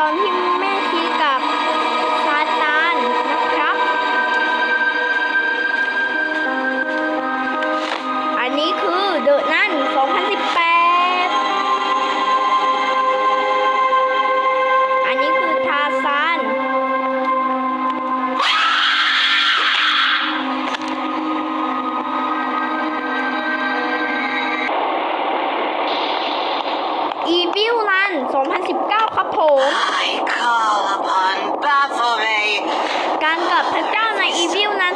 ตอนที่ 2019 ครับผม I call upon Baphomet. การกลับพระเจ้าในอีวิลนัน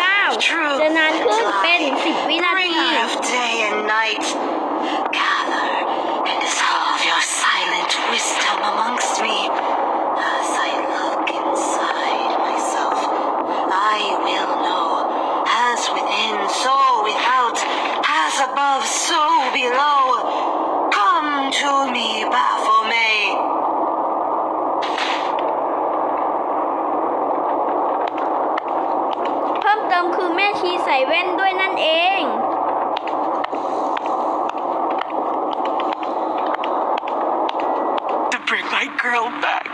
2019 จะนานขึ้นเป็น 10 วินาที Bringer of day and night. Gather and dissolve your silent wisdom amongst me. As I look inside myself, I will know. As within, so without. As above, so below. แม่ชีใส่แว่นด้วยนั่นเอง To bring my girl back.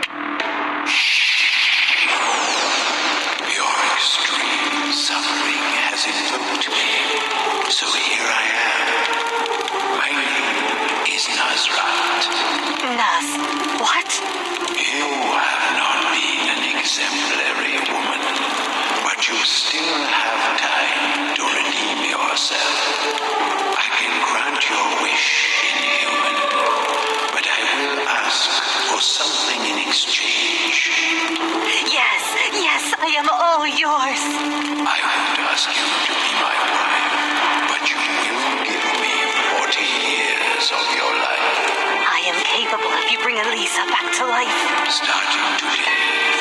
Yours. I won't ask you to be my wife, but you will give me 40 years of your life. I am capable if you bring Elisa back to life. Starting today,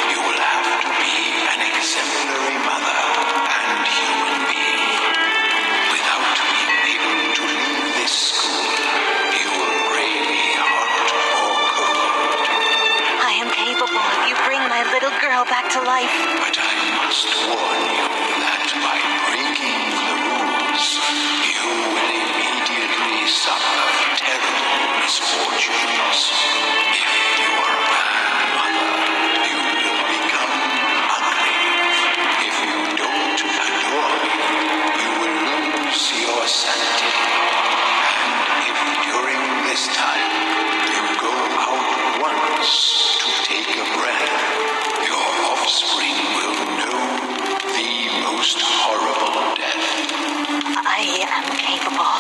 little girl back to life. But I must warn you that by breaking the rules, you will immediately suffer terrible misfortunes. If you are a bad mother, you will become ugly. If you don't adore me, you will lose your sanctity. I am capable.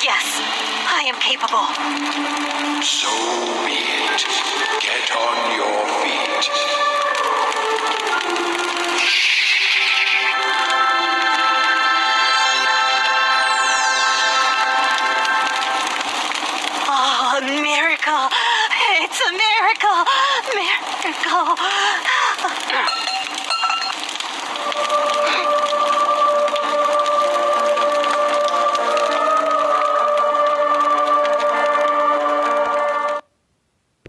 Yes, I am capable. So be it. Get on your feet. Oh, a miracle. It's a miracle. Miracle.